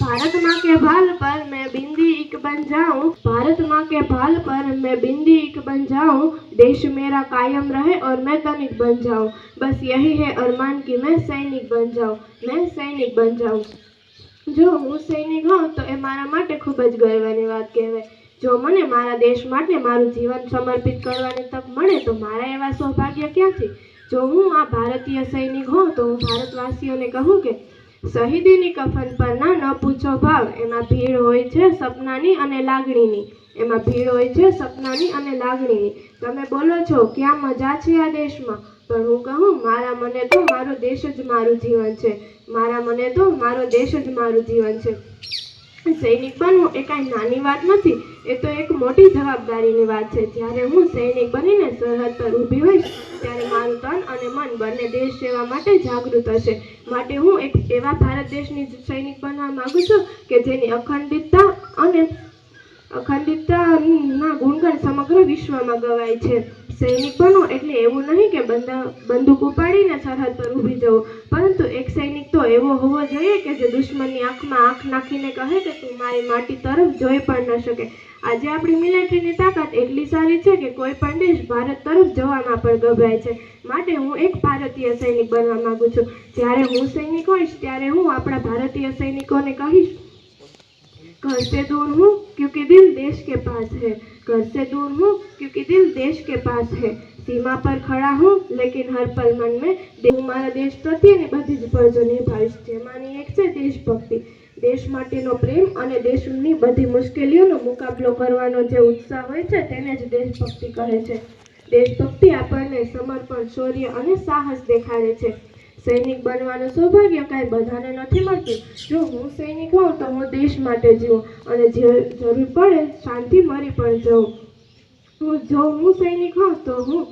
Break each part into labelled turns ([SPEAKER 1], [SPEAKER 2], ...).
[SPEAKER 1] भारत माँ के भाल पर मैं बिंदी एक बन जाऊं भारत माँ के भाल पर मैं बिंदी एक बन जाऊं देश मेरा कायम रहे और मैं तनिक बन जाऊं बस यही है अरमान कि मैं सैनिक बन जाऊं मैं सैनिक बन जाऊं જો હું સૈનિક હોઉં તો એ મારા માટે ખૂબ જ ગર્વની વાત કહેવાય જો મને મારા દેશ માટે મારું જીવન સમર્પિત કરવાની તક મળે તો મારા એવા સૌભાગ્ય ક્યાંથી જો હું આ ભારતીય સૈનિક હોઉં તો હું ભારતવાસીઓને કહું કે શહીદીની કફન પર ના ન પૂછો ભાવ, એમાં ભીડ હોય છે સપનાની અને લાગણીની. એમાં ભીડ હોય છે સપનાની અને લાગણીની. તમે બોલો છો, ક્યાં મજા છે આ દેશમાં? પણ હું કહું, મારા મને તો મારો દેશ જ મારું જીવન છે. મારા મને તો મારો દેશ જ મારું જીવન છે. સૈનિક બનવું એ કાંઈ નાની વાત નથી. એ તો એક મોટી જવાબદારીની વાત છે. જ્યારે હું સૈનિક બનીને સરહદ પર ઊભી હોઈશ, ત્યારે મારું તન અને મન બંને દેશ સેવા માટે જાગૃત હશે. માટે હું એક એવા ભારત દેશની સૈનિક બનવા માંગુ છું કે જેની અખંડિતતા અને અખંડિતતાના ગુણગણ સમગ્ર વિશ્વમાં ગવાય છે. સૈનિક બનો એટલે એવું નહીં કે બંદૂક ઉપાડીને સરહદ પર ઊભી જવું પરંતુ એક સૈનિક તો એવો હોવો જોઈએ કે જે દુશ્મનની આંખમાં આંખ નાખીને કહે કે તું મારી માટી તરફ જોઈ પણ ન શકે. આજે આપણી મિલિટરીની તાકાત એટલી સારી છે કે કોઈ પણ દેશ ભારત તરફ જવામાં પણ ગભરાય છે. માટે હું એક ભારતીય સૈનિક બનવા માગું છું. જ્યારે હું સૈનિક હોઈશ, ત્યારે હું આપણા ભારતીય સૈનિકોને કહીશ કહશે સે દૂર હું, ક્યુકી દિલ દેશ કે પાસ હૈ. घर से दूर हूँ क्योंकि दिल देश के पास है सीमा पर खड़ा हूँ लेकिन हर पल मन में दे- હું મારા દેશ પ્રત્યેની બધી જ ફરજો નિભાવીશ જેમાંની એક છે દેશભક્તિ દેશ માટેનો પ્રેમ અને દેશની બધી મુશ્કેલીઓનો મુકાબલો કરવાનો જે ઉત્સાહ હોય છે તેને જ દેશભક્તિ કહે છે દેશભક્તિ આપણને સમર્પણ શૌર્ય અને સાહસ દેખાડે છે સૈનિક બનવાનું સૌભાગ્ય કાંઈ બધાને નથી મળતું. જો હું સૈનિક હોઉં તો હું દેશ માટે જીવું અને જે જરૂર પડે શાંતિ મરી પણ જઉં. જો હું સૈનિક હોઉં તો હું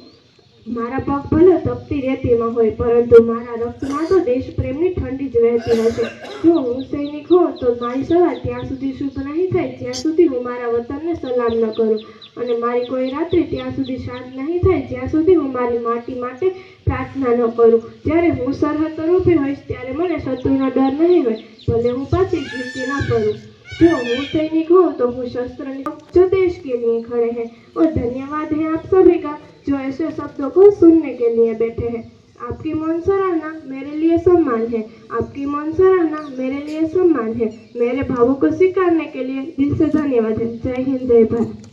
[SPEAKER 1] મારા પગ ભલે તપતી રેતીમાં હોય, પરંતુ મારા રક્તમાં તો દેશ ઠંડી જ રહેતી હશે. જો હું સૈનિક હોઉં તો મારી સવાર ત્યાં સુધી શુભ નહીં થાય, જ્યાં સુધી હું મારા વતનને સલામ ન કરું. અને મારી કોઈ રાત્રિ ત્યાં સુધી શાંત નહીં થાય, જ્યાં સુધી હું મારી માટી માટે પ્રાર્થના ન કરું જ્યારે હું સરહદ પર ઊભી હોઈશ ત્યારે મને શત્રુનો ડર નહીં હોય ભલે હું પાછી જીવતી ન પડું જો હું सैनिक हूँ तो हूँ शस्त्र नहीं जो देश के लिए खड़े हैं और धन्यवाद है आप सभी का जो ऐसे शब्दों को सुनने के लिए बैठे हैं आपकी मौन सराहना मेरे लिए सम्मान है आपकी मौन सराहना मेरे लिए सम्मान है मेरे भावों को स्वीकारने के लिए दिल से धन्यवाद है जय हिंद जय भारत